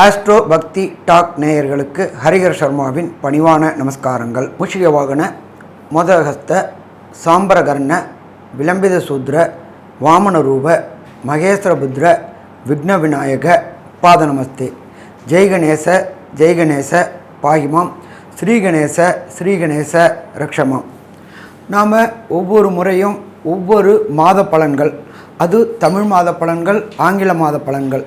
Astro பக்தி talk நேயர்களுக்கு ஹரிஹர் சர்மாவின் பணிவான நமஸ்காரங்கள். மூஷிக வாகன மோதகஸ்த சாம்பரகர்ண விளம்பித சூத்ர வாமனரூப மகேஸ்வரபுத்ர விக்ன விநாயக பாத நமஸ்தே. ஜெய்கணேச ஜெய்கணேச பாகிமாம். ஸ்ரீகணேச ஸ்ரீகணேச ரக்ஷமாம். நாம் ஒவ்வொரு முறையும் ஒவ்வொரு மாத பலன்கள். அது தமிழ் மாத பலன்கள் ஆங்கில மாத பலன்கள்.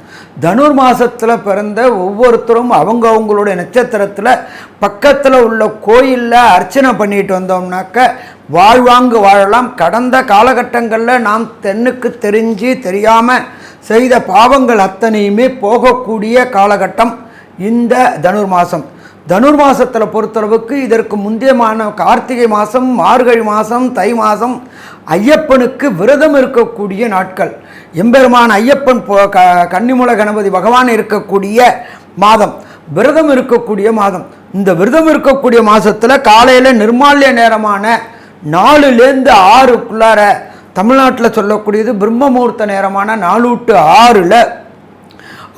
தனுர் மாதத்தில் பிறந்த ஒவ்வொருத்தரும் அவங்க அவங்களுடைய நட்சத்திரத்தில் பக்கத்தில் உள்ள கோயிலில் அர்ச்சனை பண்ணிட்டு வந்தோம்னாக்க வாழ்வாங்கு வாழலாம். கடந்த காலகட்டங்களில் நாம் தென்னுக்கு தெரிஞ்சு தெரியாமல் செய்த பாவங்கள் அத்தனையுமே போகக்கூடிய காலகட்டம் இந்த தனுர் மாதம் தனுர் மாதத்தில் பொறுத்தளவுக்கு இதற்கு முந்தையமான கார்த்திகை மாதம் மார்கழி மாதம் தை மாதம் ஐயப்பனுக்கு விரதம் இருக்கக்கூடிய நாட்கள். எம்பெருமான் ஐயப்பன் போ க கன்னிமூல கணபதி பகவான் இருக்கக்கூடிய மாதம். விரதம் இருக்கக்கூடிய மாதம். இந்த விரதம் இருக்கக்கூடிய மாதத்தில் காலையில் நிர்மால்ய நேரமான நாலுலேருந்து ஆறுக்குள்ளார தமிழ்நாட்டில் சொல்லக்கூடியது பிரம்மமூர்த்த நேரமான நாலு ஆறில்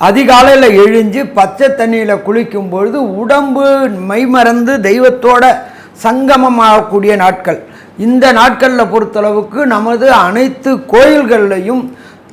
அதிகாலையில் எழுஞ்சு பச்சை தண்ணியில் குளிக்கும் பொழுது உடம்பு மைமறந்து தெய்வத்தோட சங்கமமாகக்கூடிய நாட்கள். இந்த நாட்களில் பொறுத்தளவுக்கு நமது அனைத்து கோயில்கள்லையும்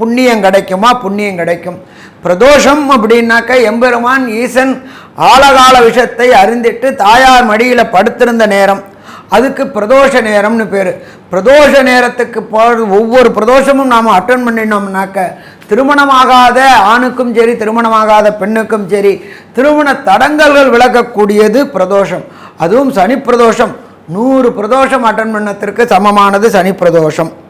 புண்ணியம் கிடைக்குமா? புண்ணியம் கிடைக்கும். பிரதோஷம் அப்படின்னாக்க எம்பெருமான் ஈசன் ஆழகால விஷத்தை அறிந்திட்டு தாயார் மடியில் படுத்திருந்த நேரம். அதுக்கு பிரதோஷ நேரம்னு பேர். பிரதோஷ நேரத்துக்கு போ ஒவ்வொரு பிரதோஷமும் நாம் அட்டன் பண்ணினோம்னாக்க திருமணமாகாத ஆணுக்கும் சரி திருமணமாகாத பெண்ணுக்கும் சரி திருமண தடங்கல்கள் விளக்கக்கூடியது பிரதோஷம். அதுவும் சனி பிரதோஷம். நூறு பிரதோஷம் அட்டன் பண்ணத்திற்கு சமமானது சனி பிரதோஷம்.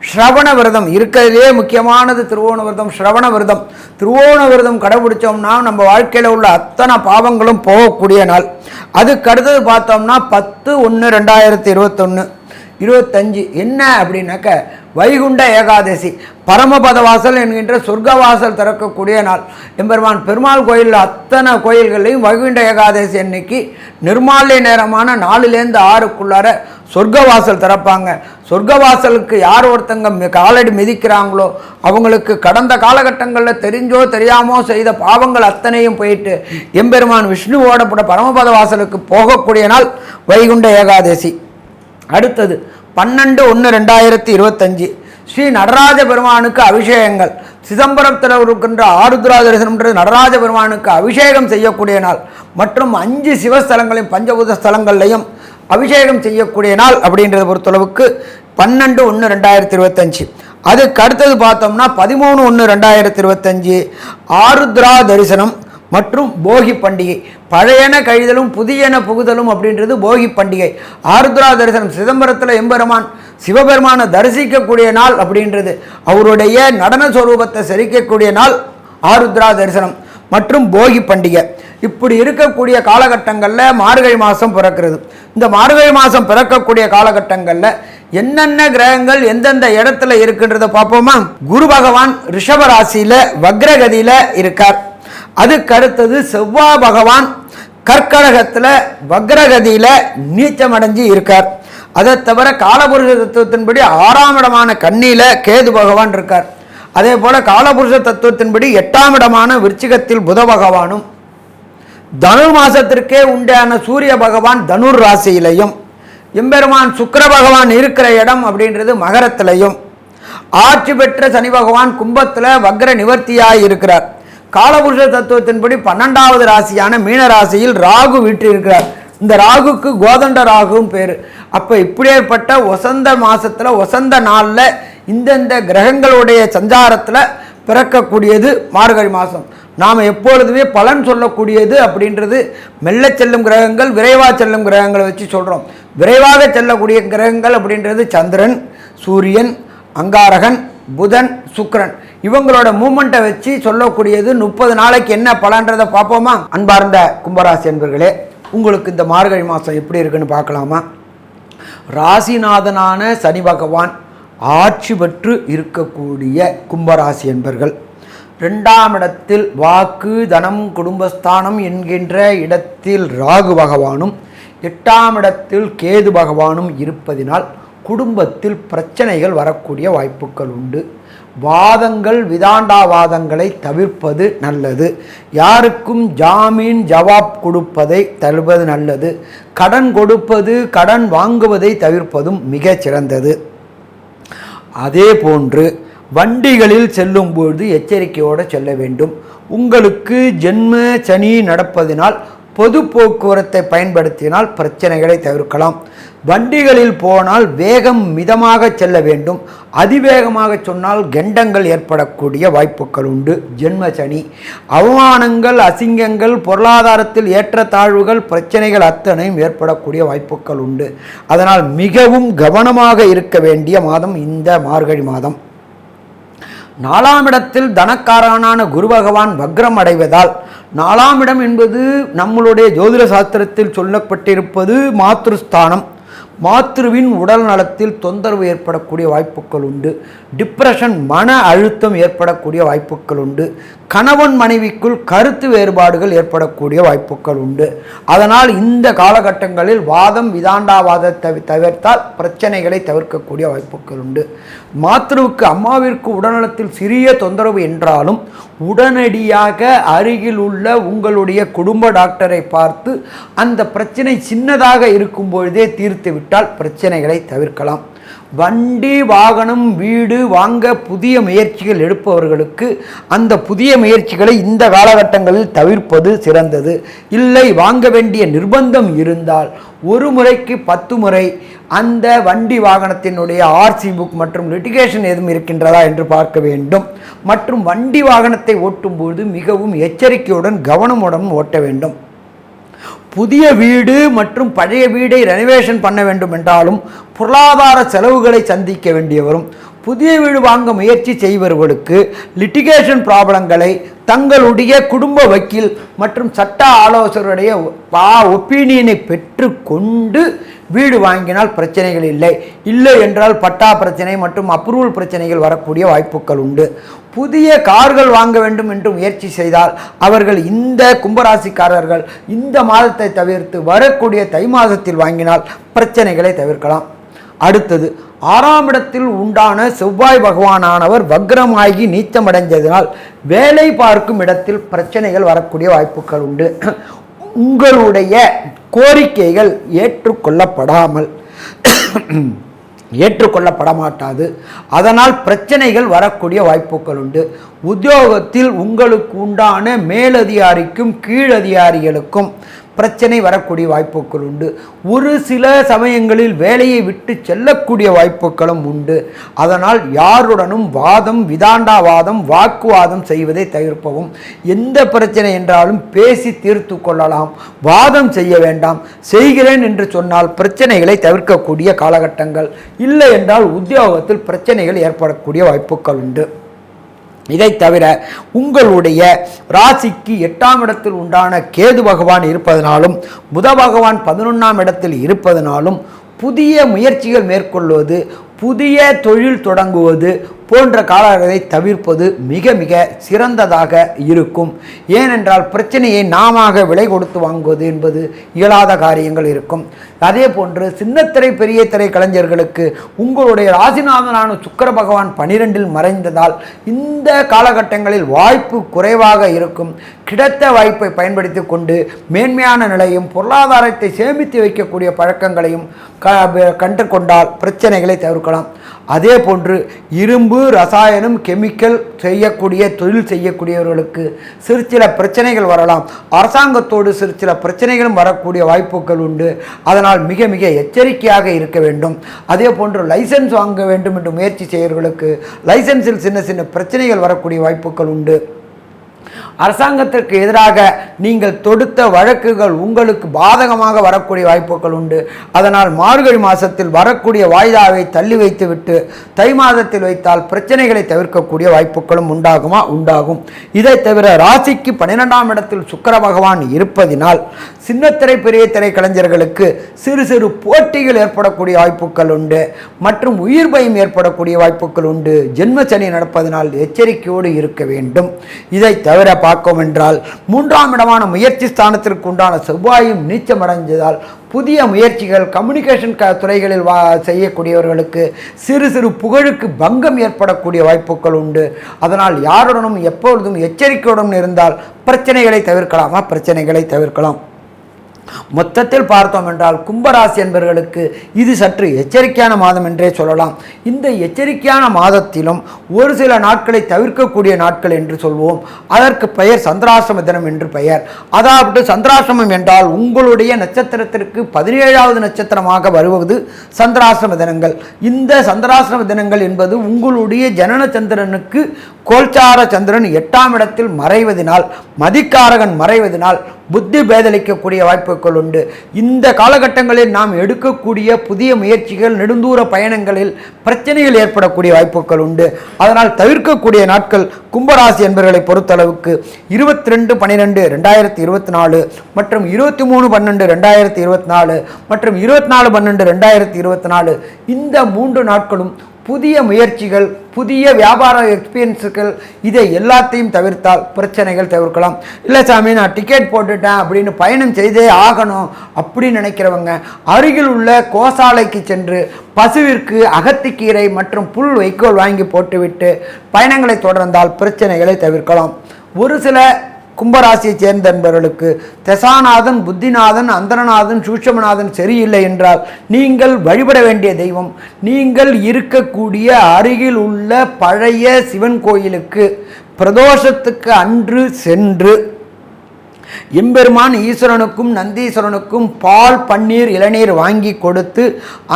ஸ்ரவண விரதம். இருக்கிறதுலே முக்கியமானது திருவோண விரதம் ஸ்ரவண விரதம். திருவோண விரதம் கடைபிடிச்சோம்னா நம்ம வாழ்க்கையில் உள்ள அத்தனை பாவங்களும் போகக்கூடிய நாள். அதுக்கு அடுத்தது பார்த்தோம்னா பத்து ஒன்று ரெண்டாயிரத்தி இருபத்தொன்று இருபத்தஞ்சு. என்ன அப்படின்னாக்க வைகுண்ட ஏகாதசி. பரமபத வாசல் என்கின்ற சொர்க்க வாசல் திறக்கக்கூடிய நாள். எம்பெருமான் பெருமாள் கோயிலில் அத்தனை கோயில்களையும் வைகுண்ட ஏகாதசி அன்னைக்கு நிர்மால்ய நேரமான நாலுலேருந்து ஆறுக்குள்ளார சொர்க்க வாசல் திறப்பாங்க. சொர்க்கவாசலுக்கு யார் ஒருத்தங்க மி- காலடி மிதிக்கிறாங்களோ அவங்களுக்கு கடந்த காலகட்டங்களில் தெரிஞ்சோ தெரியாமோ செய்த பாவங்கள் அத்தனையும் போயிட்டு எம்பெருமான் விஷ்ணுவோட கூட பரமபத வாசலுக்கு போகக்கூடிய நாள் வைகுண்ட ஏகாதசி. அடுத்தது பன்னெண்டு ஒன்று ரெண்டாயிரத்தி இருபத்தஞ்சு ஸ்ரீ நடராஜ பெருமானுக்கு அபிஷேகங்கள். சிதம்பரத்தில் இருக்கின்ற ஆருத்ரா தரிசனம்ன்றது நடராஜ பெருமானுக்கு அபிஷேகம் செய்யக்கூடிய நாள். மற்றும் அஞ்சு சிவஸ்தலங்களையும் பஞ்சபூத ஸ்தலங்கள்லையும் அபிஷேகம் செய்யக்கூடிய நாள் அப்படின்றத பொறுத்தளவுக்கு பன்னெண்டு ஒன்று ரெண்டாயிரத்தி இருபத்தஞ்சு. அதுக்கு அடுத்தது பார்த்தோம்னா பதிமூணு ஒன்று ரெண்டாயிரத்தி இருபத்தஞ்சு. ஆருத்ரா தரிசனம் மற்றும் போகி பண்டிகை. பழையன கழிதலும் புதியன புகுதலும் அப்படின்றது போகி பண்டிகை. ஆருத்ரா தரிசனம் சிதம்பரத்தில் எம்பெருமான் சிவபெருமானை தரிசிக்கக்கூடிய நாள் அப்படின்றது. அவருடைய நடன சுரூபத்தை செரிக்கக்கூடிய நாள் ஆருத்ரா தரிசனம் மற்றும் போகி பண்டிகை. இப்படி இருக்கக்கூடிய காலகட்டங்களில் மார்கழி மாதம் பிறக்கிறது. இந்த மார்கழி மாதம் பிறக்கக்கூடிய காலகட்டங்களில் என்னென்ன கிரகங்கள் எந்தெந்த இடத்துல இருக்குன்றத பார்ப்போமா? குரு பகவான் ரிஷப ராசியில் வக்ரகதியில் இருக்கார். அதுக்கு அடுத்தது செவ்வாய் பகவான் கற்கடகத்தில் வக்ரகதியில் நீச்சமடைஞ்சு இருக்கார். அதை தவிர காலபுருஷ தத்துவத்தின்படி ஆறாம் இடமான கண்ணியில் கேது பகவான் இருக்கார். அதே போல காலபுருஷ தத்துவத்தின்படி எட்டாம் இடமான விருச்சிகத்தில் புத பகவானும் தனுர் மாசத்திற்கே உண்டான சூரிய பகவான் தனுர் ராசியிலையும் எம்பெருமான் சுக்கர பகவான் இருக்கிற இடம் அப்படின்றது மகரத்திலையும் ஆட்சி பெற்ற சனி பகவான் கும்பத்தில் வக்ர நிவர்த்தியாக இருக்கிறார். காலபுருஷ தத்துவத்தின்படி பன்னெண்டாவது ராசியான மீன ராசியில் ராகு வீற்றிருக்கிறார். இந்த ராகுக்கு கோதண்ட ராகுவும் பேர். அப்போ இப்படியேற்பட்ட வசந்த மாதத்தில் வசந்த நாளில் இந்தந்த கிரகங்களுடைய சஞ்சாரத்தில் பிறக்கக்கூடியது மார்கழி மாதம் நாம் எப்பொழுதுமே பலன் சொல்லக்கூடியது அப்படின்றது மெல்ல செல்லும் கிரகங்கள் விரைவாக செல்லும் கிரகங்களை வச்சு சொல்கிறோம் விரைவாக செல்லக்கூடிய கிரகங்கள் அப்படின்றது சந்திரன் சூரியன் அங்காரகன் புதன் சுக்கிரன். இவங்களோட மூமெண்ட்டை வச்சு சொல்லக்கூடியது முப்பது நாளைக்கு என்ன பலன்றதை பார்ப்போமா? அன்பார்ந்த கும்பராசி என்பர்களே உங்களுக்கு இந்த மார்கழி மாதம் எப்படி இருக்குன்னு பார்க்கலாமா? ராசிநாதனான சனி பகவான் ஆட்சி பெற்று இருக்கக்கூடிய கும்பராசி என்பர்கள் ரெண்டாம் இடத்தில் வாக்கு தனம் குடும்பஸ்தானம் என்கின்ற இடத்தில் ராகு பகவானும் எட்டாம் இடத்தில் கேது பகவானும் இருப்பதினால் குடும்பத்தில் பிரச்சனைகள் வரக்கூடிய வாய்ப்புகள் உண்டு. வாதங்கள் விதாண்டாவாதங்களை தவிர்ப்பது நல்லது. யாருக்கும் ஜாமீன் ஜவாப் கொடுப்பதை தருவது நல்லது. கடன் கொடுப்பது கடன் வாங்குவதை தவிர்ப்பதும் மிகச் சிறந்தது அதே போன்று வண்டிகளில் செல்லும்போது எச்சரிக்கையோடு செல்ல வேண்டும். உங்களுக்கு ஜென்ம சனி நடப்பதினால் பொது போக்குவரத்தை பயன்படுத்தினால் பிரச்சனைகளை தவிர்க்கலாம். வண்டிகளில் போனால் வேகம் மிதமாக செல்ல வேண்டும். அதிவேகமாக சொன்னால் கெண்டங்கள் ஏற்படக்கூடிய வாய்ப்புகள் உண்டு. ஜென்ம சனி. அவமானங்கள் அசிங்கங்கள் பொருளாதாரத்தில் ஏற்றத்தாழ்வுகள் பிரச்சனைகள் அத்தனையும் ஏற்படக்கூடிய வாய்ப்புகள் உண்டு. அதனால் மிகவும் கவனமாக இருக்க வேண்டிய மாதம் இந்த மார்கழி மாதம். நாலாம் இடத்தில் தனக்காரனான குரு பகவான் வக்ரம் அடைவதால் நாலாம் இடம் என்பது நம்மளுடைய ஜோதிட சாஸ்திரத்தில் சொல்லப்பட்டிருப்பது மாத்ருஸ்தானம். மாத்ருவின் உடல் நலத்தில் தொந்தரவு ஏற்படக்கூடிய வாய்ப்புகள் உண்டு. டிப்ரெஷன் மன அழுத்தம் ஏற்படக்கூடிய வாய்ப்புகள் உண்டு. கணவன் மனைவிக்குள் கருத்து வேறுபாடுகள் ஏற்படக்கூடிய வாய்ப்புகள் உண்டு. அதனால் இந்த காலகட்டங்களில் வாதம் விதாண்டாவாதத்தை தவிர்த்தால் பிரச்சனைகளை தவிர்க்கக்கூடிய வாய்ப்புகள் உண்டு. மாத்ருவுக்கு அம்மாவிற்கு உடல்நலத்தில் சிறிய தொந்தரவு என்றாலும் உடனடியாக அருகில் உள்ள உங்களுடைய குடும்ப டாக்டரை பார்த்து அந்த பிரச்சனை சின்னதாக இருக்கும் பொழுதே தீர்த்து விட்டால் பிரச்சனைகளை தவிர்க்கலாம். வண்டி வாகனம் வீடு வாங்க புதிய முயற்சிகள் எடுப்பவர்களுக்கு அந்த புதிய முயற்சிகளை இந்த காலகட்டங்களில் தவிர்ப்பது சிறந்தது. இல்லை வாங்க வேண்டிய நிர்பந்தம் இருந்தால் ஒரு முறைக்கு பத்து முறை அந்த வண்டி வாகனத்தினுடைய ஆர்சி புக் மற்றும் லிட்டிகேஷன் எதுவும் இருக்கின்றதா என்று பார்க்க வேண்டும். மற்றும் வண்டி வாகனத்தை ஓட்டும்போது மிகவும் எச்சரிக்கையுடன் கவனமுடன் ஓட்ட வேண்டும். புதிய வீடு மற்றும் பழைய வீடை ரெனோவேஷன் பண்ண வேண்டும் என்றாலும் பொருளாதார செலவுகளை சந்திக்க வேண்டியவரும் புதிய வீடு வாங்க முயற்சி செய்வர்களுக்கு லிட்டிகேஷன் ப்ராப்ளங்களை தங்களுடைய குடும்ப வக்கீல் மற்றும் சட்ட ஆலோசகருடைய ஒப்பீனியனை பெற்றுக்கொண்டு வீடு வாங்கினால் பிரச்சனைகள் இல்லை. இல்லை என்றால் பட்டா பிரச்சனை மற்றும் அப்ரூவல் பிரச்சனைகள் வரக்கூடிய வாய்ப்புகள் உண்டு. புதிய கார்கள் வாங்க வேண்டும் என்று முயற்சி செய்தால் அவர்கள் இந்த கும்பராசிக்காரர்கள் இந்த மாதத்தை தவிர்த்து வரக்கூடிய தை மாதத்தில் வாங்கினால் பிரச்சனைகளை தவிர்க்கலாம். அடுத்தது ஆறாம் இடத்தில் உண்டான செவ்வாய் பகவானானவர் வக்ரமாகி நீச்சமடைஞ்சதினால் வேலை பார்க்கும் இடத்தில் பிரச்சனைகள் வரக்கூடிய வாய்ப்புகள் உண்டு. உங்களுடைய கோரிக்கைகள் ஏற்றுக்கொள்ளப்படாமல் ஏற்றுக்கொள்ளப்பட மாட்டாது அதனால் பிரச்சனைகள் வரக்கூடிய வாய்ப்புகள் உண்டு. உத்தியோகத்தில் உங்களுக்கு உண்டான மேலதிகாரிக்கும் கீழதிகாரிகளுக்கும் பிரச்சனை வரக்கூடிய வாய்ப்புகள் உண்டு. ஒரு சில சமயங்களில் வேலையை விட்டு செல்லக்கூடிய வாய்ப்புகளும் உண்டு. அதனால் யாருடனும் வாதம் விதாண்டாவாதம் வாக்குவாதம் செய்வதை தவிர்ப்பவும் எந்த பிரச்சனை என்றாலும் பேசி தீர்த்து கொள்ளலாம். வாதம் செய்ய வேண்டாம். செய்கிறேன் என்று சொன்னால் பிரச்சனைகளை தவிர்க்கக்கூடிய காலகட்டங்கள். இல்லை என்றால் உத்தியோகத்தில் பிரச்சனைகள் ஏற்படக்கூடிய வாய்ப்புகள் உண்டு. இதை தவிர உங்களுடைய ராசிக்கு எட்டாம் இடத்தில் உண்டான கேது பகவான் இருப்பதனாலும் புத பகவான் பதினொன்றாம் இடத்தில் இருப்பதனாலும் புதிய முயற்சிகள் மேற்கொள்வது புதிய தொழில் தொடங்குவது போன்ற காலங்களை தவிர்ப்பது மிக மிக சிறந்ததாக இருக்கும். ஏனென்றால் பிரச்சனையை நாம விலை கொடுத்து வாங்குவது என்பது இயலாத காரியங்கள் இருக்கும். அதே போன்று சின்னத்திரை பெரிய திரை கலைஞர்களுக்கு உங்களுடைய ராசிநாதனான சுக்கர பகவான் பனிரெண்டில் மறைந்ததால் இந்த காலகட்டங்களில் வாய்ப்பு குறைவாக இருக்கும். கிடைத்த வாய்ப்பை பயன்படுத்தி கொண்டு மேன்மையான நிலையும் பொருளாதாரத்தை சேமித்து வைக்கக்கூடிய பழக்கங்களையும் கண்டு கொண்டால் பிரச்சனைகளை தவிர்க்கலாம். அதே போன்று இரும்பு ரசாயனம் கெமிக்கல் செய்யக்கூடிய தொழில் செய்யக்கூடியவர்களுக்கு சிறு சில பிரச்சனைகள் வரலாம். அரசாங்கத்தோடு சிறு சில பிரச்சனைகளும் வரக்கூடிய வாய்ப்புகள் உண்டு. அதனால் மிக மிக எச்சரிக்கையாக இருக்க வேண்டும். அதே போன்று லைசன்ஸ் வாங்க வேண்டும் என்று முயற்சி செய்கிறவர்களுக்கு லைசன்ஸில் சின்ன சின்ன பிரச்சனைகள் வரக்கூடிய வாய்ப்புகள் உண்டு. அரசாங்கத்திற்கு எதிராக நீங்கள் தொடுத்த வழக்குகள் உங்களுக்கு பாதகமாக வரக்கூடிய வாய்ப்புகள் உண்டு. அதனால் மார்கழி மாதத்தில் வரக்கூடிய வாய்தாவை தள்ளி வைத்துவிட்டு தை மாதத்தில் வைத்தால் பிரச்சனைகளை தவிர்க்கக்கூடிய வாய்ப்புகளும் உண்டாகுமா? உண்டாகும். இதை தவிர ராசிக்கு பன்னிரெண்டாம் இடத்தில் சுக்கர பகவான் இருப்பதினால் சின்னத்திரை பெரிய திரை கலைஞர்களுக்கு சிறு சிறு போட்டிகள் ஏற்படக்கூடிய வாய்ப்புகள் உண்டு. மற்றும் உயிர் பயம் ஏற்படக்கூடிய வாய்ப்புகள் உண்டு. ஜென்ம சனி நடப்பதனால் எச்சரிக்கையோடு இருக்க வேண்டும். இதை தவிர பார்க்கும் என்றால் மூன்றாம் இடமான முயற்சி ஸ்தானத்திற்கு உண்டான செவ்வாயும் நீச்சமடைஞ்சதால் புதிய முயற்சிகள் கம்யூனிகேஷன் க துறைகளில் வா செய்யக்கூடியவர்களுக்கு சிறு சிறு புகழுக்கு பங்கம் ஏற்படக்கூடிய வாய்ப்புகள் உண்டு. அதனால் யாருடனும் எப்பொழுதும் எச்சரிக்கையுடன் இருந்தால் பிரச்சனைகளை தவிர்க்கலாமா? பிரச்சனைகளை தவிர்க்கலாம். மொத்தத்தில் பார்த்தோம் என்றால் கும்பராசி என்பவர்களுக்கு இது சற்று எச்சரிக்கையான மாதம் என்றே சொல்லலாம். இந்த எச்சரிக்கையான மாதத்திலும் ஒரு சில நாட்களை தவிர்க்கக்கூடிய நாட்கள் என்று சொல்வோம். அதற்கு பெயர் சந்திராசிரம தினம் என்று பெயர். அதாவது சந்திராசிரமம் என்றால் உங்களுடைய நட்சத்திரத்திற்கு பதினேழாவது நட்சத்திரமாக வருவது சந்திராசிரம தினங்கள். இந்த சந்திராசிரம தினங்கள் என்பது உங்களுடைய ஜனன சந்திரனுக்கு கோல்சார சந்திரன் எட்டாம் இடத்தில் மறைவதனால் மதிக்காரகன் மறைவதனால் புத்தி பேதலிக்கக்கூடிய வாய்ப்புகள் உண்டு. இந்த காலகட்டங்களில் நாம் எடுக்கக்கூடிய புதிய முயற்சிகள் நெடுந்தூர பயணங்களில் பிரச்சனைகள் ஏற்படக்கூடிய வாய்ப்புகள் உண்டு. அதனால் தவிர்க்கக்கூடிய நாட்கள் கும்பராசி என்பவர்களை பொறுத்தளவுக்கு இருபத்தி ரெண்டு பன்னிரெண்டு ரெண்டாயிரத்தி இருபத்தி நாலு மற்றும் இருபத்தி மூணு பன்னெண்டு ரெண்டாயிரத்தி இருபத்தி நாலு மற்றும் இருபத்தி நாலு பன்னெண்டு ரெண்டாயிரத்தி இருபத்தி நாலு. இந்த மூன்று நாட்களும் புதிய முயற்சிகள் புதிய வியாபார எக்ஸ்பீரியன்ஸுகள் இதை எல்லாத்தையும் தவிர்த்தால் பிரச்சனைகள் தவிர்க்கலாம். இல்லை சாமி நான் டிக்கெட் போட்டுட்டேன் அப்படின்னு பயணம் செய்தே ஆகணும் அப்படின்னு நினைக்கிறவங்க அருகில் உள்ள கோசாலைக்கு சென்று பசுவிற்கு அகத்திக்கீரை மற்றும் புல் வைக்கோல் வாங்கி போட்டுவிட்டு பயணங்களை தொடர்ந்தால் பிரச்சனைகளை தவிர்க்கலாம். ஒரு சில கும்பராசியை சேர்ந்த என்பவர்களுக்கு தசாநாதன் புத்திநாதன் அந்தரநாதன் சூட்சமநாதன் சரியில்லை என்றால் நீங்கள் வழிபட வேண்டிய தெய்வம். நீங்கள் இருக்கக்கூடிய அருகில் உள்ள பழைய சிவன் கோயிலுக்கு பிரதோஷத்துக்கு அன்று சென்று எம்பெருமான் ஈஸ்வரனுக்கும் நந்தீஸ்வரனுக்கும் பால் பன்னீர் இளநீர் வாங்கி கொடுத்து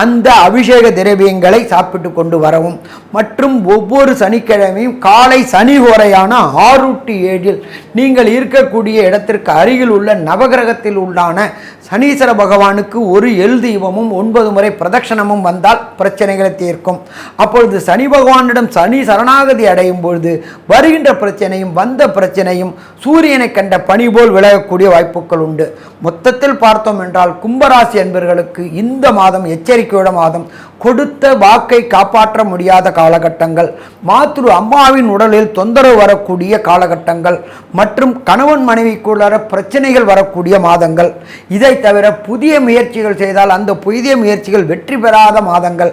அந்த அபிஷேக திரவியங்களை சாப்பிட்டு கொண்டு வரவும். மற்றும் ஒவ்வொரு சனிக்கிழமையும் காலை சனி ஓரையான ஆறு டு ஏழில் நீங்கள் இருக்கக்கூடிய இடத்திற்கு அருகில் உள்ள நவகிரகத்தில் உள்ளான சனீஸ்வர பகவானுக்கு ஒரு எல் தீபமும் ஒன்பது முறை பிரதட்சணமும் வந்தால் பிரச்சனைகளை தீர்க்கும். அப்பொழுது சனி பகவானிடம் சனி சரணாகதி அடையும் பொழுது வருகின்ற பிரச்சனையும் வந்த பிரச்சனையும் சூரியனை கண்ட பணி போல் விலகக்கூடிய வாய்ப்புகள் உண்டு. மொத்தத்தில் பார்த்தோம் என்றால் கும்பராசி என்பவர்களுக்கு இந்த மாதம் எச்சரிக்கையோட மாதம் கொடுத்த வாக்கை காப்பாற்ற முடியாத காலகட்டங்கள் மாத்ரு அம்மாவின் உடலில் தொந்தரவு வரக்கூடிய காலகட்டங்கள் மற்றும் கணவன் மனைவிக்குள்ளார பிரச்சனைகள் வரக்கூடிய மாதங்கள். இதை தவிர புதிய முயற்சிகள் செய்தால் அந்த புதிய முயற்சிகள் வெற்றி பெறாத மாதங்கள்.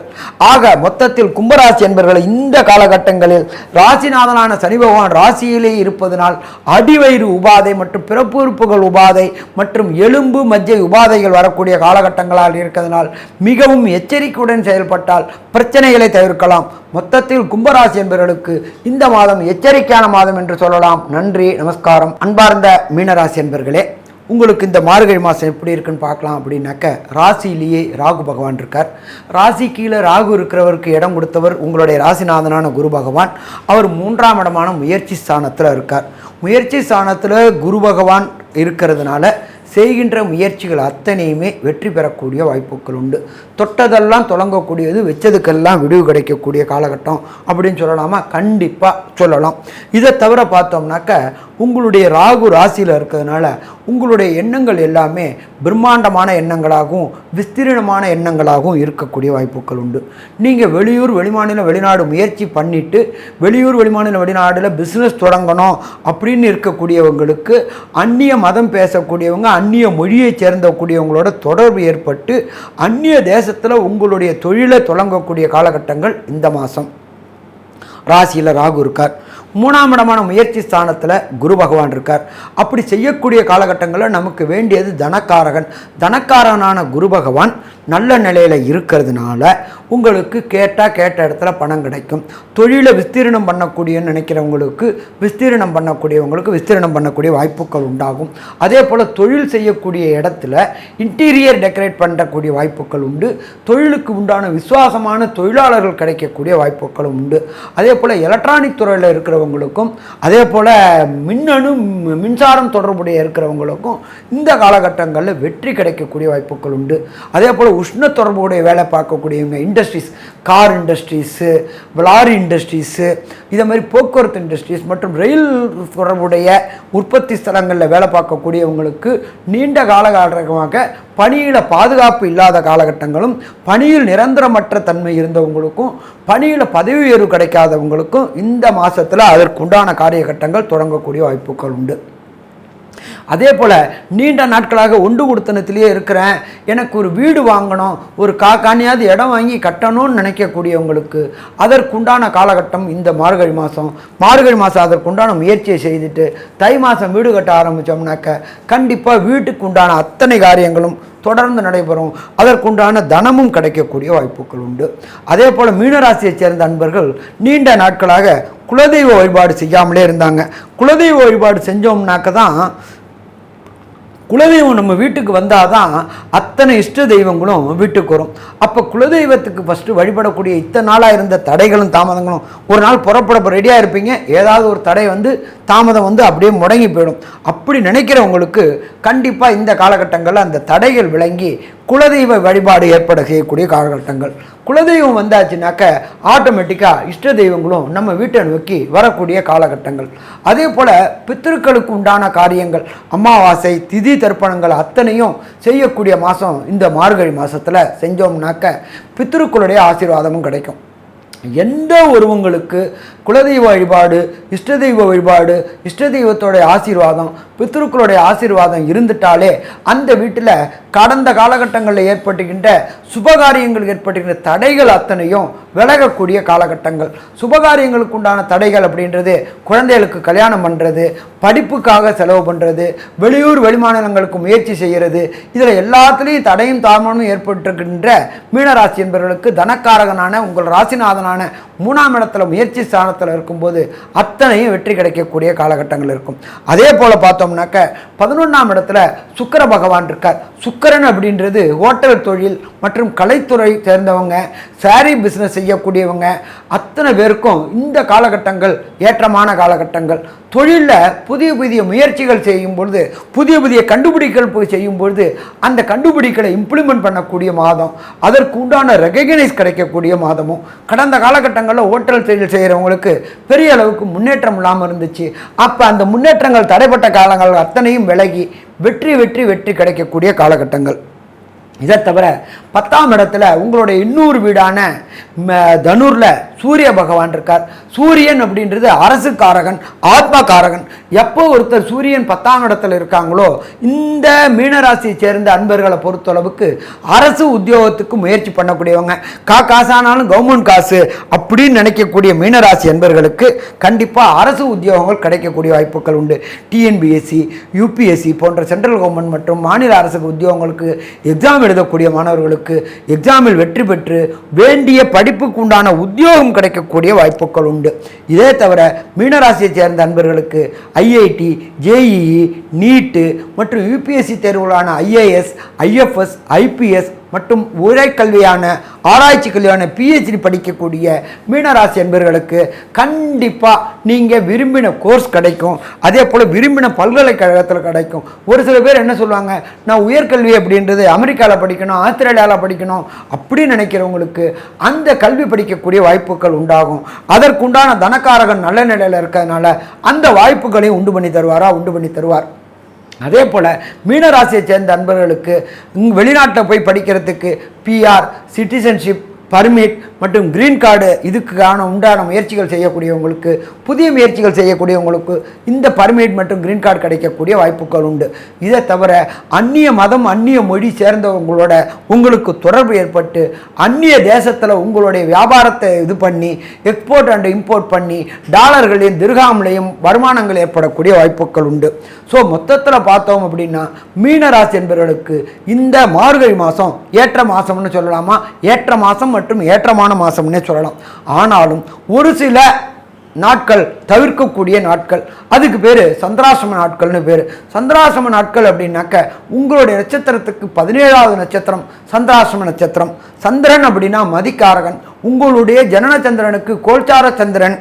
ஆக மொத்தத்தில் கும்பராசி என்பவர்கள் இந்த காலகட்டங்களில் ராசிநாதனான சனி பகவான் ராசியிலே இருப்பதனால் அடிவயிறு உபாதை மற்றும் பிறப்பு உறுப்புகள் உபாதை மற்றும் எலும்பு மஜ்ஜை உபாதைகள் வரக்கூடிய காலகட்டங்களால் இருக்கிறதுனால் மிகவும் எச்சரிக்கையுடன் செயல்பட்டால் பிரச்சனைகளை தவிர்க்கலாம். மொத்தத்தில் கும்பராசி என்பவர்களுக்கு இந்த மாதம் எச்சரிக்கையான மாதம் என்று சொல்லலாம். நன்றி நமஸ்காரம். அன்பார்ந்த மீனராசி என்பர்களே. உங்களுக்கு இந்த மார்கழி மாதம் எப்படி இருக்குன்னு பார்க்கலாம் அப்படின்னாக்க ராசியிலேயே ராகு பகவான் இருக்கார். ராசி கீழே ராகு இருக்கிறவருக்கு இடம் கொடுத்தவர் உங்களுடைய ராசிநாதனான குரு பகவான். அவர் மூன்றாம் இடமான முயற்சி ஸ்தானத்தில் இருக்கார். முயற்சி ஸ்தானத்தில் குரு பகவான் இருக்கிறதுனால செய்கின்ற முயற்சிகள் அத்தனையுமே வெற்றி பெறக்கூடிய வாய்ப்புகள் உண்டு. தொட்டதெல்லாம் தொடங்கக்கூடியது வச்சதுக்கெல்லாம் விடுவு கிடைக்கக்கூடிய காலகட்டம் அப்படின்னு சொல்லலாமா? கண்டிப்பாக சொல்லலாம். இதை தவிர பார்த்தோம்னாக்க உங்களுடைய ராகு ராசியில் இருக்கிறதுனால உங்களுடைய எண்ணங்கள் எல்லாமே பிரம்மாண்டமான எண்ணங்களாகவும் விஸ்தீரணமான எண்ணங்களாகவும் இருக்கக்கூடிய வாய்ப்புகள் உண்டு. நீங்கள் வெளியூர் வெளிமாநில வெளிநாடு முயற்சி பண்ணிவிட்டு வெளியூர் வெளிமாநில வெளிநாடில் பிஸ்னஸ் தொடங்கணும் அப்படின்னு இருக்கக்கூடியவங்களுக்கு அந்நிய மதம் பேசக்கூடியவங்க அந்நிய மொழியைச் சேர்ந்தக்கூடியவங்களோட தொடர்பு ஏற்பட்டு அந்நிய தேசத்தில் உங்களுடைய தொழிலை தொடங்கக்கூடிய காலகட்டங்கள் இந்த மாதம் ராசியில் ராகு இருக்கார். மூணாம் இடமான முயற்சி ஸ்தானத்தில் குரு பகவான் இருக்கார். அப்படி செய்யக்கூடிய காலகட்டங்களில் நமக்கு வேண்டியது தனக்காரகன். தனக்காரனான குரு பகவான் நல்ல நிலையில் இருக்கிறதுனால உங்களுக்கு கேட்டால் கேட்ட இடத்துல பணம் கிடைக்கும். தொழிலை விஸ்தீரணம் பண்ணக்கூடியன்னு நினைக்கிறவங்களுக்கு விஸ்தீரணம் பண்ணக்கூடியவங்களுக்கு விஸ்தீரணம் பண்ணக்கூடிய வாய்ப்புகள் உண்டாகும். அதே போல் தொழில் செய்யக்கூடிய இடத்துல இன்டீரியர் டெக்கரேட் பண்ணக்கூடிய வாய்ப்புகள் உண்டு. தொழிலுக்கு உண்டான விசுவாசமான தொழிலாளர்கள் கிடைக்கக்கூடிய வாய்ப்புகளும் உண்டு. அதே போல் எலக்ட்ரானிக் துறையில் இருக்கிற இருக்கிறவங்களுக்கும் அதே போல் மின்னணு மின்சாரம் தொடர்புடைய இருக்கிறவங்களுக்கும் இந்த காலகட்டங்களில் வெற்றி கிடைக்கக்கூடிய வாய்ப்புகள் உண்டு. அதே போல் உஷ்ண தொடர்புடைய வேலை பார்க்கக்கூடியவங்க industries car industries lorry industries இதை மாதிரி போக்குவரத்து இண்டஸ்ட்ரீஸ் மற்றும் ரயில் தொடர்புடைய உற்பத்தி ஸ்தலங்களில் வேலை பார்க்கக்கூடியவங்களுக்கு நீண்ட காலகாலமாக பணியில் பாதுகாப்பு இல்லாத காலகட்டங்களும் பணியில் நிரந்தரமற்ற தன்மை இருந்தவங்களுக்கும் பணியில் பதவி உயர்வு கிடைக்காதவங்களுக்கும் இந்த மாதத்தில் அதற்குண்டான காரியகட்டங்கள் தொடங்கக்கூடிய வாய்ப்புகள் உண்டு. அதே போல் நீண்ட நாட்களாக ஒன்று கொடுத்தனத்திலேயே இருக்கிறேன். எனக்கு ஒரு வீடு வாங்கணும் ஒரு காக்கானியாவது இடம் வாங்கி கட்டணும்னு நினைக்கக்கூடியவங்களுக்கு அதற்குண்டான காலகட்டம் இந்த மார்கழி மாதம் மார்கழி மாதம் அதற்குண்டான முயற்சியை செய்துட்டு தை மாதம் வீடு கட்ட ஆரம்பித்தோம்னாக்க கண்டிப்பாக வீட்டுக்கு உண்டான அத்தனை காரியங்களும் தொடர்ந்து நடைபெறும். அதற்குண்டான தனமும் கிடைக்கக்கூடிய வாய்ப்புகள் உண்டு. அதே போல் மீனராசியைச் சேர்ந்த அன்பர்கள் நீண்ட நாட்களாக குலதெய்வ வழிபாடு செய்யாமலே இருந்தாங்க. குலதெய்வ வழிபாடு செஞ்சோம்னாக்க தான் குலதெய்வம் நம்ம வீட்டுக்கு வந்தால் தான் அத்தனை இஷ்ட தெய்வங்களும் வீட்டுக்கு வரும். அப்போ குலதெய்வத்துக்கு ஃபஸ்ட்டு வழிபடக்கூடிய இத்தனை நாளாக இருந்த தடைகளும் தாமதங்களும் ஒரு நாள் புறப்பட ரெடியாக இருப்பீங்க. ஏதாவது ஒரு தடை வந்து தாமதம் வந்து அப்படியே முடங்கி போயிடும். அப்படி நினைக்கிறவங்களுக்கு கண்டிப்பாக இந்த காலகட்டங்களில் அந்த தடைகள் விளங்கி குலதெய்வ வழிபாடு ஏற்பட செய்யக்கூடிய காலகட்டங்கள். குலதெய்வம் வந்தாச்சுனாக்க ஆட்டோமேட்டிக்காக இஷ்ட தெய்வங்களும் நம்ம வீட்டை நோக்கி வரக்கூடிய காலகட்டங்கள். அதே போல் பித்திருக்களுக்கு உண்டான காரியங்கள் அமாவாசை திதி தர்ப்பணங்கள் அத்தனையும் செய்யக்கூடிய மாதம் இந்த மார்கழி மாதத்தில் செஞ்சோம்னாக்க பித்திருக்களுடைய ஆசீர்வாதமும் கிடைக்கும். எந்த ஒருவங்களுக்கு குலதெய்வ வழிபாடு இஷ்ட தெய்வ வழிபாடு இஷ்ட தெய்வத்தோடைய ஆசீர்வாதம் பித்ருக்களுடைய ஆசீர்வாதம் இருந்துட்டாலே அந்த வீட்டில் கடந்த காலகட்டங்களில் ஏற்பட்டுகின்ற சுபகாரியங்கள் ஏற்பட்டுகின்ற தடைகள் அத்தனையும் விலகக்கூடிய காலகட்டங்கள். சுபகாரியங்களுக்கு உண்டான தடைகள் அப்படின்றது குழந்தைகளுக்கு கல்யாணம் பண்ணுறது படிப்புக்காக செலவு பண்ணுறது வெளியூர் வெளிமாநிலங்களுக்கு முயற்சி செய்கிறது இதில் எல்லாத்துலேயும் தடையும் தாமனும் ஏற்பட்டிருக்கின்ற மீனராசி என்பவர்களுக்கு தனக்காரகனான உங்கள் ராசிநாதனான ஸ்தானங்களான மூணாம் இடத்துல முயற்சி ஸ்தானத்தில் இருக்கும்போது அத்தனையும் வெற்றி கிடைக்கக்கூடிய காலகட்டங்கள் இருக்கும். அதே போல் பார்த்தோம்னாக்க பதினொன்றாம் இடத்துல சுக்கர பகவான் இருக்கார். சுக்கிரன் அப்படின்றது ஹோட்டல் தொழில் மற்றும் கலைத்துறை சேர்ந்தவங்க சாரீ பிஸ்னஸ் செய்யக்கூடியவங்க அத்தனை பேருக்கும் இந்த காலகட்டங்கள் ஏற்றமான காலகட்டங்கள். தொழிலில் புதிய புதிய முயற்சிகள் செய்யும் பொழுது புதிய புதிய கண்டுபிடிகள் போய் செய்யும் பொழுது அந்த கண்டுபிடிகளை இம்ப்ளிமெண்ட் பண்ணக்கூடிய மாதம் அதற்கு உண்டான ரெகக்னைஸ் கிடைக்கக்கூடிய மாதமும் கடந்த காலகட்டங்களில் ஹோட்டல் தொழில் செய்கிறவங்களுக்கு பெரிய அளவுக்கு முன்னேற்றம் இல்லாமல் இருந்துச்சு. அப்போ அந்த முன்னேற்றங்கள் தடைப்பட்ட காலங்கள் அத்தனையும் விலகி வெற்றி வெற்றி வெற்றி கிடைக்கக்கூடிய காலகட்டங்கள். இதை தவிர பத்தாம் இடத்துல உங்களுடைய இன்னொரு வீடான தனூரில் சூரிய பகவான் இருக்கார். சூரியன் அப்படின்றது அரசுக்காரகன் ஆத்மகாரகன் எப்போ ஒருத்தர் சூரியன் பத்தாம் இடத்துல இருக்காங்களோ இந்த மீனராசியை சேர்ந்த அன்பர்களை பொறுத்தளவுக்கு அரசு உத்தியோகத்துக்கு முயற்சி பண்ணக்கூடியவங்க. கா காசானாலும் கவர்மெண்ட் காசு அப்படின்னு நினைக்கக்கூடிய மீனராசி அன்பர்களுக்கு கண்டிப்பாக அரசு உத்தியோகங்கள் கிடைக்கக்கூடிய வாய்ப்புகள் உண்டு. டிஎன்பிஎஸ்சி யூபிஎஸ்சி போன்ற சென்ட்ரல் கவர்மெண்ட் மற்றும் மாநில அரசு உத்தியோகங்களுக்கு எக்ஸாம் எழுதக்கூடிய மாணவர்களுக்கு எக்ஸாமில் வெற்றி பெற்று வேண்டிய படிப்புக்கு உண்டான உத்தியோகம் கிடைக்கக்கூடிய வாய்ப்புகள் உண்டு. இதே தவிர மீனராசியை சேர்ந்த அன்பர்களுக்கு ஐஐடி ஜேஇஇ நீட்டு மற்றும் யூபிஎஸ்சி தேர்வுகளான ஐஏஎஸ் ஐஎஃப்எஸ் ஐபிஎஸ் மற்றும் உரைக்கல்வியான ஆராய்ச்சி கல்வியான பிஹெச்டி படிக்கக்கூடிய மீனராசி என்பவர்களுக்கு கண்டிப்பாக நீங்கள் விரும்பின கோர்ஸ் கிடைக்கும். அதே போல் விரும்பின பல்கலைக்கழகத்தில் கிடைக்கும். ஒரு சில பேர் என்ன சொல்லுவாங்க நான் உயர்கல்வி அப்படின்றது அமெரிக்காவில் படிக்கணும் ஆஸ்திரேலியாவில் படிக்கணும் அப்படின்னு நினைக்கிறவங்களுக்கு அந்த கல்வி படிக்கக்கூடிய வாய்ப்புகள் உண்டாகும். அதற்குண்டான தனக்காரகன் நல்ல நிலையில் இருக்கிறதுனால அந்த வாய்ப்புகளையும் உண்டு பண்ணி தருவாரா? உண்டு பண்ணி தருவார். அதே போல் மீனராசியை சேர்ந்த அன்பர்களுக்கு வெளிநாட்டில் போய் படிக்கிறதுக்கு பிஆர் சிட்டிசன்ஷிப் பர்மிட் மற்றும் கிரீன் கார்டு இதுக்கான உண்டான முயற்சிகள் செய்யக்கூடியவங்களுக்கு புதிய முயற்சிகள் செய்யக்கூடியவங்களுக்கு இந்த பர்மிட் மற்றும் கிரீன் கார்டு கிடைக்கக்கூடிய வாய்ப்புகள் உண்டு. இதை தவிர அந்நிய மதம் அந்நிய மொழி சேர்ந்தவங்களோட உங்களுக்கு தொடர்பு ஏற்பட்டு அந்நிய தேசத்தில் உங்களுடைய வியாபாரத்தை இது பண்ணி எக்ஸ்போர்ட் அண்ட் இம்போர்ட் பண்ணி டாலர்களையும் திருகாமலையும் வருமானங்கள் ஏற்படக்கூடிய வாய்ப்புகள் உண்டு. ஸோ மொத்தத்தில் பார்த்தோம் அப்படின்னா மீனராசி என்பவர்களுக்கு இந்த மார்கழி மாதம் ஏற்ற மாதம்னு சொல்லலாமா? ஏற்ற மாதம் மற்றும் ஏற்றமான மாதம்னே சொல்லலாம். ஆனாலும் ஒரு சில நாட்கள் தவிர்க்கக்கூடிய நாட்கள் அதுக்கு பேர் சந்திராசிரம நாட்கள்னு பேர். சந்திராசிரம நாட்கள் அப்படின்னாக்க உங்களுடைய நட்சத்திரத்துக்கு பதினேழாவது நட்சத்திரம் சந்திராசிரம நட்சத்திரம். சந்திரன் அப்படின்னா மதிக்காரகன். உங்களுடைய ஜனன சந்திரனுக்கு கோல்சார சந்திரன்.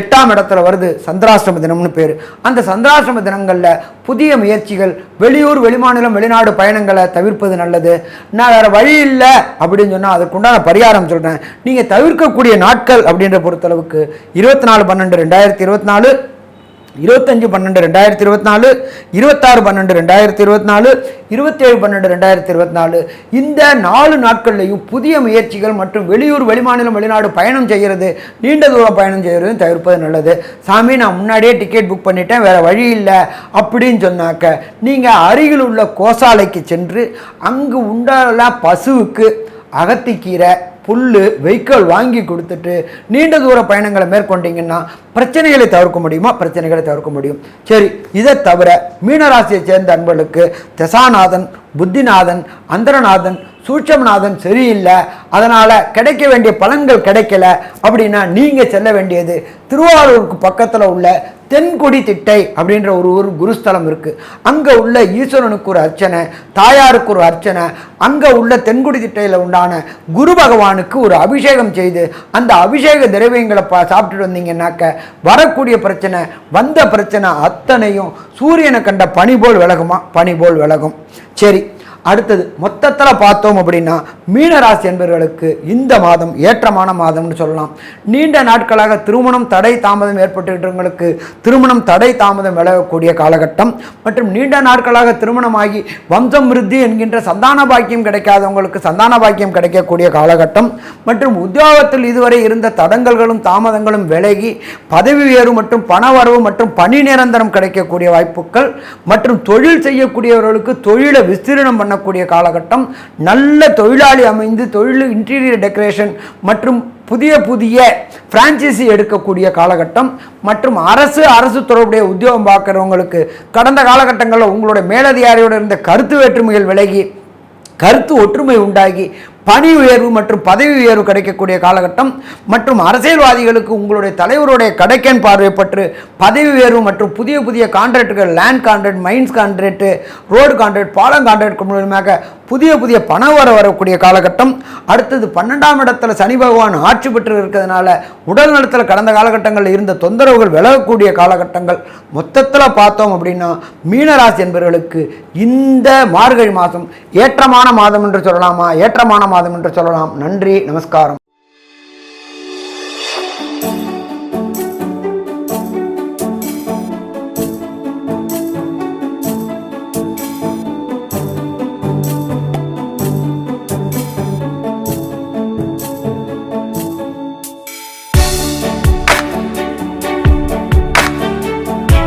எட்டாம் இடத்துல வருது சந்திராசிரம தினம்னு பேர். அந்த சந்திராசிரம தினங்களில் புதிய முயற்சிகள் வெளியூர் வெளிமாநிலம் வெளிநாடு பயணங்களை தவிர்ப்பது நல்லது. நான் வேறு வழி இல்லை அப்படின்னு சொன்னால் அதுக்குண்டான பரிகாரம் சொல்கிறேன் நீங்கள் தவிர்க்கக்கூடிய நாட்கள் அப்படின்ற பொறுத்தளவுக்கு இருபத்தி நாலு பன்னெண்டு ரெண்டாயிரத்தி இருபத்தி நாலு இருபத்தஞ்சு பன்னெண்டு ரெண்டாயிரத்தி இருபத்தி நாலு இருபத்தாறு பன்னெண்டு ரெண்டாயிரத்தி இருபத்தி நாலு இருபத்தேழு பன்னெண்டு ரெண்டாயிரத்தி இருபத்தி நாலு இந்த நாலு நாட்கள்லையும் புதிய முயற்சிகள் மற்றும் வெளியூர் வெளிமாநிலம் வெளிநாடு பயணம் செய்கிறது. நீண்ட தூரம் பயணம் செய்கிறது தவிர்ப்பது நல்லது. சாமி நான் முன்னாடியே டிக்கெட் புக் பண்ணிட்டேன் வேறு வழி இல்லை அப்படின்னு சொன்னாக்க நீங்கள் அருகில் உள்ள கோசாலைக்கு சென்று அங்கு உண்டான பசுவுக்கு அகத்திக்கீரை புல் வெஹிக்கிள் வாங்கி கொடுத்துட்டு நீண்ட தூர பயணங்களை மேற்கொண்டீங்கன்னா பிரச்சனைகளை தவிர்க்க முடியுமா? பிரச்சனைகளை தவிர்க்க முடியும். சரி இதை தவிர மீனராசியை சேர்ந்த அன்பர்களுக்கு தசாநாதன் புத்திநாதன் அந்தரநாதன் சூட்சமநாதன் சரியில்லை. அதனால் கிடைக்க வேண்டிய பலன்கள் கிடைக்கல. அப்படின்னா நீங்கள் செல்ல வேண்டியது திருவாரூருக்கு பக்கத்தில் உள்ள தென்கொடி திட்டை அப்படின்ற ஒரு ஊர் குருஸ்தலம் இருக்குது அங்கே உள்ள ஈஸ்வரனுக்கு ஒரு அர்ச்சனை தாயாருக்கு ஒரு அர்ச்சனை அங்கே உள்ள தென்குடி திட்டையில் உண்டான குரு பகவானுக்கு ஒரு அபிஷேகம் செய்து அந்த அபிஷேக திரவியங்களை பா சாப்பிட்டுட்டு வந்தீங்கன்னாக்க வரக்கூடிய பிரச்சனை வந்த பிரச்சனை அத்தனையும் சூரியனை கண்ட பனி போல் விலகுமா? பனி போல் விலகும். சரி அடுத்தது மொத்தத்தில் பார்த்தோம் அப்படின்னா மீனராசி என்பவர்களுக்கு இந்த மாதம் ஏற்றமான மாதம்னு சொல்லலாம். நீண்ட நாட்களாக திருமணம் தடை தாமதம் ஏற்பட்டுகிறவங்களுக்கு திருமணம் தடை தாமதம் விலகக்கூடிய காலகட்டம். மற்றும் நீண்ட நாட்களாக திருமணமாகி வம்சம் விருத்தி என்கின்ற சந்தான பாக்கியம் கிடைக்காதவங்களுக்கு சந்தான பாக்கியம் கிடைக்கக்கூடிய காலகட்டம். மற்றும் உத்தியோகத்தில் இதுவரை இருந்த தடங்கல்களும் தாமதங்களும் விலகி பதவி உயர்வு மற்றும் பண வரவு மற்றும் பணி நிரந்தரம் கிடைக்கக்கூடிய வாய்ப்புகள். மற்றும் தொழில் செய்யக்கூடியவர்களுக்கு தொழிலை விஸ்தீரணம் பண்ணக்கூடிய காலகட்டம் நல்ல தொழிலாளி அமைந்து தொழில் இன்டீரியர் டெக்கரேஷன் மற்றும் புதிய புதிய பிரான்ச்சைசி எடுக்கக்கூடிய காலகட்டம் மற்றும் அரசு அரசு தொடர்புடைய உத்தியோகம் பார்க்குறவங்களுக்கு கடந்த காலகட்டங்களில் உங்களுடைய மேலதிகாரியோடு இருந்த கருத்து வேற்றுமைகள் விலகி கருத்து ஒற்றுமை உண்டாகி பணி உயர்வு மற்றும் பதவி உயர்வு கிடைக்கக்கூடிய காலகட்டம் மற்றும் அரசியல்வாதிகளுக்கு உங்களுடைய தலைவருடைய கடைக்கன் பார்வைப்பட்டு பதவி உயர்வு மற்றும் புதிய புதிய கான்ட்ராக்டுகள் land contract mines contract road contract பாலம் கான்ட்ராக்ட் மூலமாக புதிய புதிய பண வர வரக்கூடிய காலகட்டம். அடுத்தது பன்னெண்டாம் இடத்துல சனி பகவான் ஆட்சி பெற்று இருக்கிறதுனால உடல் நலத்தில் கடந்த காலகட்டங்களில் இருந்த தொந்தரவுகள் விலகக்கூடிய காலகட்டங்கள். மொத்தத்தில் பார்த்தோம் அப்படின்னா மீனராசி என்பவர்களுக்கு இந்த மார்கழி மாதம் ஏற்றமான மாதம் என்று சொல்லலாமா? ஏற்றமான மாதம் என்று சொல்லலாம். நன்றி நமஸ்காரம்.